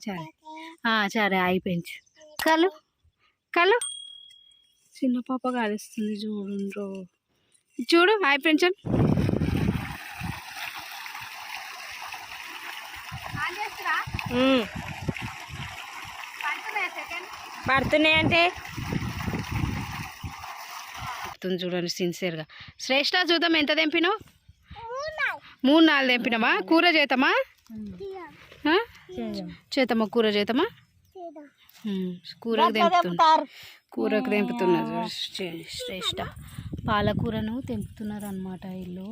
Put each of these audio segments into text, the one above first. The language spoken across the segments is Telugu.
సరే. సరే అయిపోయింది. కలు కలు చిన్న పాప కలుస్తుంది చూడు చూడు హాయ్ ఫ్రెండ్స్ పడుతున్నాయి అంటే? చెప్తుంది చూడండి సిన్సియర్గా శ్రేష్ఠ చూద్దాం ఎంత తెంపినావు? మూడు నాలుగు. తెంపినామా కూర చేద్దామా? చేద్దామా కూర చేద్దామా ఉమ్, కూరకు తెంపుతున్నా. కూరకు తెంపుతున్నారు చూడు శ్రే- శ్రేష్ఠ పాలకూరను తెంపుతున్నారు అనమాట వీళ్ళు.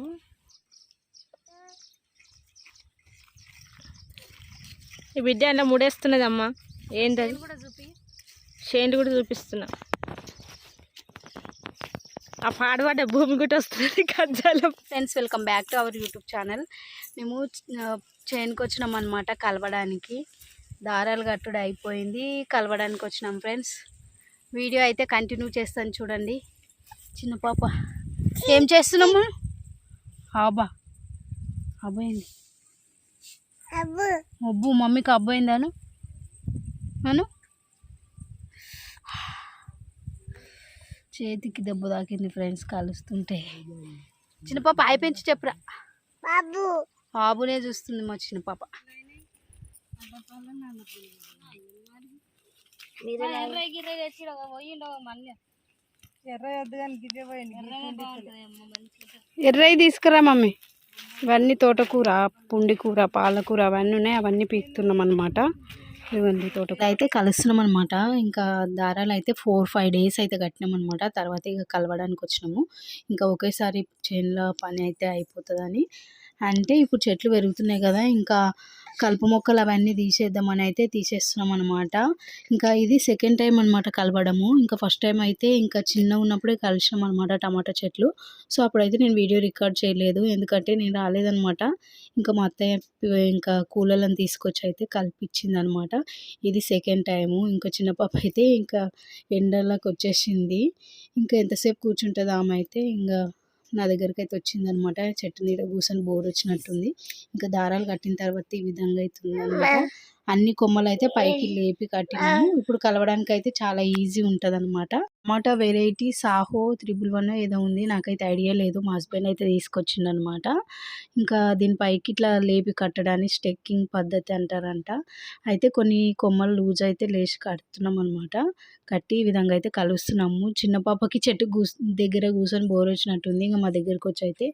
ఈ బిడ్డ అలా ముడేస్తున్నది అమ్మ ఏంటది? షేండ్ కూడా చూపిస్తున్నా. ఆ పాడుపడ్డ భూమి గుట్టి వస్తుంది కజ్జాలం friends welcome back to our YouTube channel మేము చైన్కి వచ్చినాం అనమాట కలవడానికి. దారాలు కట్టుడు అయిపోయింది కలవడానికి వచ్చినాం ఫ్రెండ్స్ వీడియో అయితే కంటిన్యూ చేస్తాను చూడండి. చిన్న పాప. ఏం చేస్తున్నాము? అబ్బా అబ్బాయింది. అబ్బు. మమ్మీకి అబ్బాయిందాను? అను చేతికి దెబ్బ తాకింది ఫ్రెండ్స్ కలుస్తుంటే. చిన్న పాప అయిపోయించి చెప్పురా. బాబు. బాబునే చూస్తుంది మా చిన్న పాప. ఎర్రయి తీసుకురా మమ్మీ. ఇవన్నీ తోటకూర పుండి కూర పాలకూర అవన్నీ ఉన్నాయి అవన్నీ పీకుతున్నాం అనమాట ఇవన్నీ తోట అయితే కలుస్తున్నాం అనమాట ఇంకా దారాలు అయితే ఫోర్ ఫైవ్ డేస్ అయితే కట్టినాం అనమాట తర్వాత ఇక కలవడానికి వచ్చినాము ఇంకా ఒకేసారి చేనులో పని అయితే అయిపోతుందని అంటే ఇప్పుడు చెట్లు పెరుగుతున్నాయి కదా ఇంకా కలుపు మొక్కలు అవన్నీ తీసేద్దామని అయితే తీసేస్తున్నాం అనమాట ఇంకా ఇది సెకండ్ టైం అనమాట కలవడము ఇంకా ఫస్ట్ టైం అయితే ఇంకా చిన్న ఉన్నప్పుడే కలిసాం అనమాట టమాటా చెట్లు. సో అప్పుడైతే నేను వీడియో రికార్డ్ చేయలేదు. ఎందుకంటే నేను రాలేదనమాట ఇంకా మా అత్తయ్య ఇంకా కూలర్లను తీసుకొచ్చి అయితే కల్పించింది అనమాట ఇది సెకండ్ టైము ఇంకా చిన్న పాప అయితే ఇంకా ఎండలకు వచ్చేసింది. ఇంకా ఎంతసేపు కూర్చుంటుంది ఆమె అయితే ఇంకా నా దగ్గరికి అయితే వచ్చింది అనమాట చెట్టు నీడ కూర్చొని బోర్ వచ్చినట్టుంది. ఇంకా దారాలు కట్టిన తర్వాత ఈ విధంగా అవుతుంది అనమాట అన్ని కొమ్మలు అయితే పైకి లేపి కట్టినాము. ఇప్పుడు కలవడానికి అయితే చాలా ఈజీ ఉంటుంది అనమాట tomato variety Saaho triple one ఏదో ఉంది. నాకైతే ఐడియా లేదు. మా హస్బెండ్ అయితే తీసుకొచ్చిండు అనమాట ఇంకా దీని పైకి ఇట్లా లేపి కట్టడాన్ని స్టెక్కింగ్ పద్ధతి అంటారంట. అయితే కొన్ని కొమ్మలు లూజ్ అయితే లేచి కడుతున్నాం అనమాట కట్టి ఈ విధంగా అయితే కలుస్తున్నాము. చిన్న పాపకి చెట్టు కూస్ దగ్గర కూర్చొని బోర్ వచ్చినట్టుంది. ఇంకా మా దగ్గరికి వచ్చి అయితే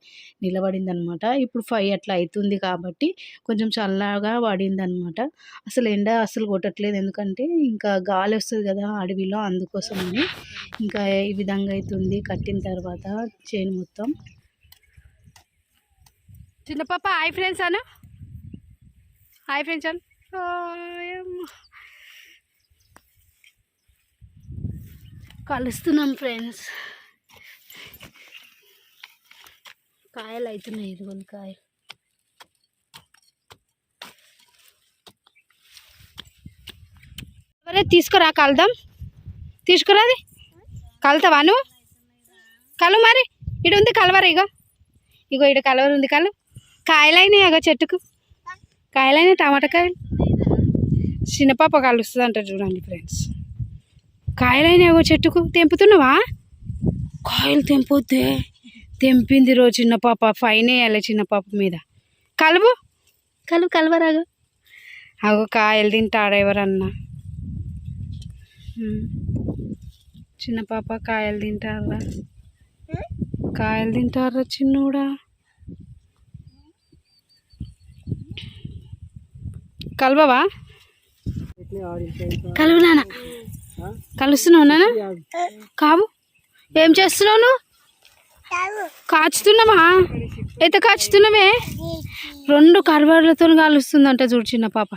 నిలబడింది అనమాట ఇప్పుడు ఫైవ్ అట్లా అవుతుంది కాబట్టి కొంచెం చల్లగా పడింది అనమాట అసలు ఎండ అసలు కొట్టట్లేదు. ఎందుకంటే ఇంకా గాలి వస్తుంది కదా అడవిలో అందుకోసమని ఇంకా ఈ విధంగా అవుతుంది కట్టిన తర్వాత చేను మొత్తం. చిన్న పాప hi friends Anu. Hi friends Anu. కలుస్తున్నాం friends. కాయలు అవుతున్నాయి ఇదిగోని కాయలు. అరే తీసుకురా కలుదాం తీసుకురా అది కలుతావా నువ్వు? కలు మరి. ఇటు ఉంది కలవర ఇగో. ఇగో ఇటు కలవర ఉంది కలు. కాయలైనాయి అగో చెట్టుకు? కాయలైనాయి టమాటా కాయలు చిన్నపాప కలుస్తుంది అంట చూడండి ఫ్రెండ్స్ కాయలైనాయి అగో చెట్టుకు? తెంపుతున్నావా? కాయలు తెంపొద్దే. తెంపింది రోజు చిన్న పాప ఫైన్ వేయాలి చిన్న పాప మీద. కలువు కలువు కలవరాగా అగో కాయలు తింటాడు ఎవరన్నా. చిన్న పాప కాయలు తింటారా కాయలు తింటారా చిన్నూడా? కలవవా? కలువు నాన్న. కలుస్తున్నావు నాన్న? కావు. ఏం చేస్తున్నావు నువ్వు? కాచుతున్నామా ఎంత కాచుతున్నామే రెండు కర్వర్లతో కాలుస్తుందంట చూడు చిన్న పాప.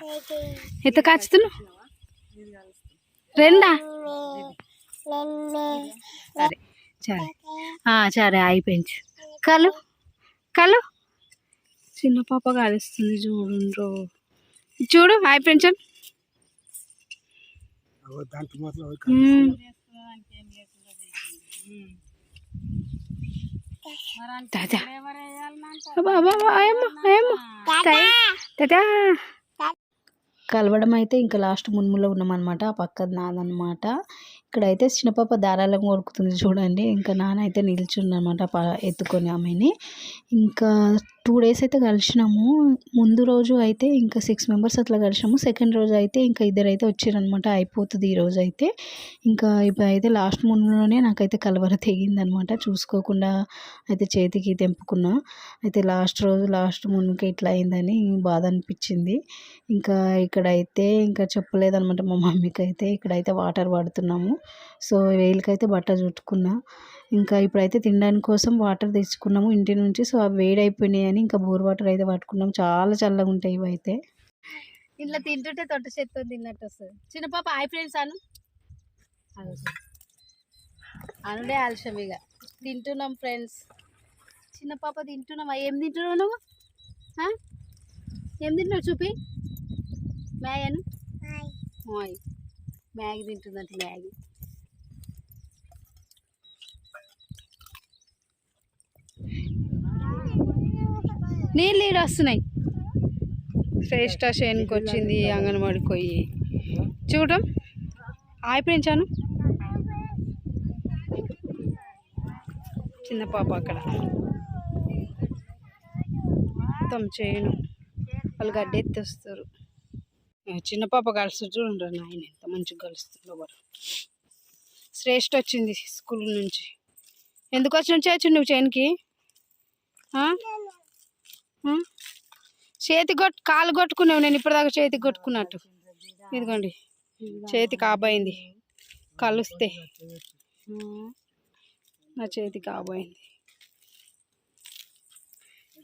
ఎంత కాచుతున్నావు? రెండా? సరే సరే. ఆ, సరే అయిపోయింది. కలు కలు. చిన్న పాప కలుస్తుంది చూడు చూడు ఫ్రెండ్స్. తాత. అబ్బా అబ్బా అబ్బా, ఆయమ్మ ఆయమ్మ తాయ్ తాత. కలవడం అయితే ఇంకా లాస్ట్ మున్ములో ఉన్నామన్నమాట ఆ పక్క నాదనమాట ఇక్కడైతే చిన్నపాప దారాలను కొడుకుతుంది చూడండి ఇంకా నాన్న అయితే నిల్చుందనమాట ఎత్తుకొని ఆమెని. ఇంకా టూ డేస్ అయితే కలిసినాము. ముందు రోజు అయితే ఇంకా సిక్స్ మెంబర్స్ అట్లా కలిసినాము. సెకండ్ రోజు అయితే ఇంకా ఇద్దరు అయితే వచ్చారనమాట అయిపోతుంది ఈ రోజు అయితే. ఇంకా ఇప్పుడు అయితే లాస్ట్ మున్లోనే నాకైతే కలవర తెగిందనమాట చూసుకోకుండా అయితే చేతికి తెంపుకున్నా. అయితే లాస్ట్ రోజు లాస్ట్ మున్కి ఇట్లా అయిందని బాధ అనిపించింది. ఇంకా ఇక్కడైతే ఇంకా చెప్పలేదనమాట మా మమ్మీకి అయితే ఇక్కడైతే వాటర్ పడుతున్నాము సో వేలికైతే బట్ట చుట్టుకున్నా. ఇంకా ఇప్పుడైతే తినడానికి కోసం వాటర్ తెచ్చుకున్నాము ఇంటి నుంచి. సో అవి వేడైపోయినాయి అని ఇంకా బోర్ వాటర్ అయితే పట్టుకున్నాం. చాలా చల్లగా ఉంటాయి ఇవి అయితే. ఇంట్లో తింటుంటే తొట్ట చేత్తో తిన్నట్టు వస్తుంది. చిన్న పాప హాయ్ ఫ్రెండ్స్ అను. అనుడే ఆలస్యం ఇక తింటున్నాం ఫ్రెండ్స్. చిన్న పాప తింటున్నావా? ఏం తింటున్నావు నువ్వు? ఏం తింటున్నావు చూపి? మ్యాగను హాయ్. మ్యాగీ తింటుందంట మ్యాగీ నీళ్ళు ఈడ వస్తున్నాయి. శ్రేష్ట శేనికి వచ్చింది అంగన్వాడికి పోయి. చూడటం ఆయిపోయించాను చిన్న పాప అక్కడ. మొత్తం చేయను. వాళ్ళు గడ్డెత్తి వస్తారు చిన్న పాప కలుస్తూ చూడండి నాయన ఎంత మంచిగా కలుస్తుందో వారు శ్రేష్ఠ వచ్చింది స్కూల్ నుంచి. ఎందుకు వచ్చిన చేయొచ్చు నువ్వు చేయనికి చేతి కొట్టు కాలు కొట్టుకున్నావు నేను ఇప్పటిదాకా చేతికి కొట్టుకున్నట్టు. ఇదిగోండి చేతి కాబోయింది. కలుస్తే. నా చేతి కాబోయింది.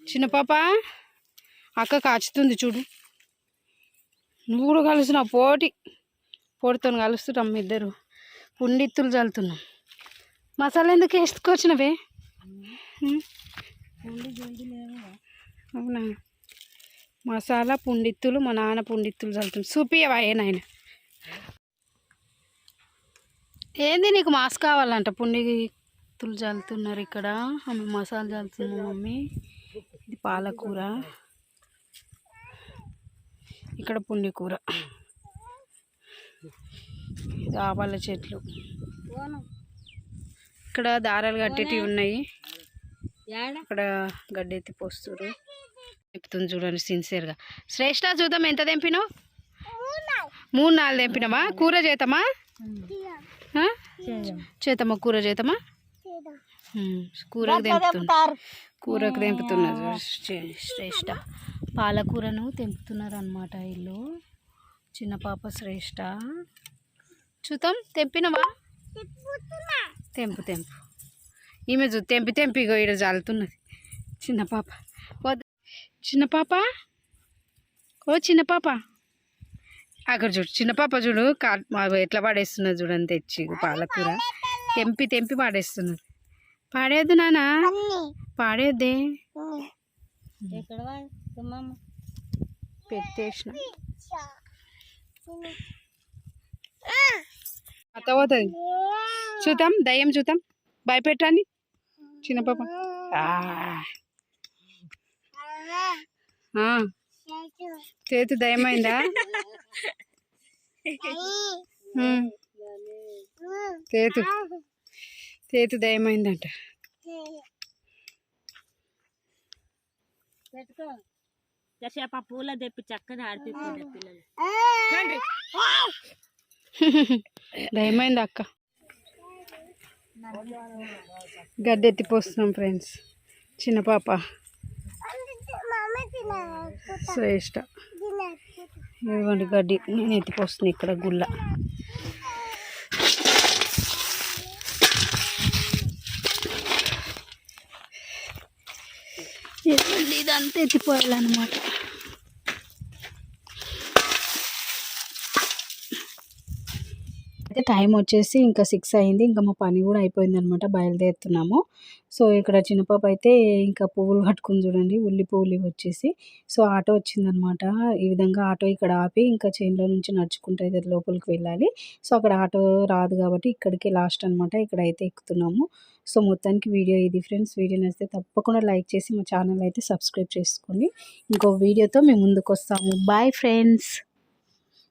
చిన్న పాప అక్క కాచుతుంది చూడు. నువ్వు కూడా కలుస్తున్నావు పోటీ పోటీతో కలుస్తున్నాం ఇద్దరు. పుండిత్తులు చల్లుతున్నాం. మసాలా ఎందుకు వేసుకొచ్చినవే? అవునా? మసాలా పుండిత్తులు మా నాన్న పుండిత్తులు చల్లుతున్నాం చూపియవా ఏ నాయన? ఏంది నీకు మాస్ కావాలంట? పుండిత్తులు చల్లుతున్నారు ఇక్కడ. ఆమె మసాలా చల్లుతున్నాం మమ్మీ. ఇది పాలకూర. ఇక్కడ పుండి కూర. ఇది ఆవాల చెట్లు. ఇక్కడ దారాలు కట్టేటివి ఉన్నాయి. అక్కడ గడ్డెత్తి పోస్తారు చెప్తుంది చూడండి సిన్సియర్గా శ్రేష్ఠ చూద్దాం ఎంత తెంపినావు? మూడు నాలుగు తెంపినావా? కూర ఆ? చేద్దామా కూర ఉమ్, కూరకు తెంపుతుంది కూరకు తెంపుతున్నారు శ్రే- శ్రేష్ఠ పాలకూరను తెంపుతున్నారు అనమాట వీళ్ళు. చిన్న పాప శ్రేష్ఠ చూద్దాం తెంపినవా? తెంపు తెంపు. ఈమె చూ తెంపి తెంపి ఇగో ఈడ జాలుతున్నది. చిన్న పాప. చిన్న పాప? ఓ చిన్న పాప. అక్కడ చూడు చిన్న పాప చూడు కా ఎట్లా పాడేస్తున్నది చూడండి తెచ్చి పాలకూర. తెంపి తెంపి పాడేస్తున్నది. పాడేద్దు నానా? పాడేద్దే పెట్టేసిన. అత్త పోతుంది. చూద్దాం దయ్యం చూద్దాం. భయపెట్టండి చిన్న పాప. చేతి దయమైందా. చేతు. చేతు దయమైందంట పూల తెప్పి చక్కగా ఆడిపిస్తుంది పిల్లలు. దయమైంది అక్క? గడ్డెత్తి పోస్తున్నాం ఫ్రెండ్స్. చిన్న పాప. శ్రేష్ట. ఇదిగోండి గడ్డి. నేను ఎత్తిపోస్తుంది ఇక్కడ గుల్ల ఇదిగోండి ఇదంతా ఎత్తిపోయాలన్నమాట. అయితే టైం వచ్చేసి ఇంకా సిక్స్ అయింది. ఇంకా మా పని కూడా అయిపోయింది అనమాట బయలుదేరుతున్నాము. సో ఇక్కడ చిన్నపాప అయితే ఇంకా పువ్వులు పట్టుకుని చూడండి. ఉల్లి పువ్వులు వచ్చేసి. సో ఆటో వచ్చిందనమాట. ఈ విధంగా ఆటో ఇక్కడ ఆపి ఇంకా చైన్లో నుంచి నడుచుకుంటే అయితే లోపలికి వెళ్ళాలి. సో అక్కడ ఆటో రాదు కాబట్టి ఇక్కడికి లాస్ట్ అనమాట. ఇక్కడ అయితే ఎక్కుతున్నాము. సో మొత్తానికి వీడియో ఇది ఫ్రెండ్స్. వీడియో నచ్చితే తప్పకుండా లైక్ చేసి మా ఛానల్ అయితే సబ్స్క్రైబ్ చేసుకోండి. ఇంకో వీడియోతో మేము ముందుకు వస్తాము బాయ్ ఫ్రెండ్స్.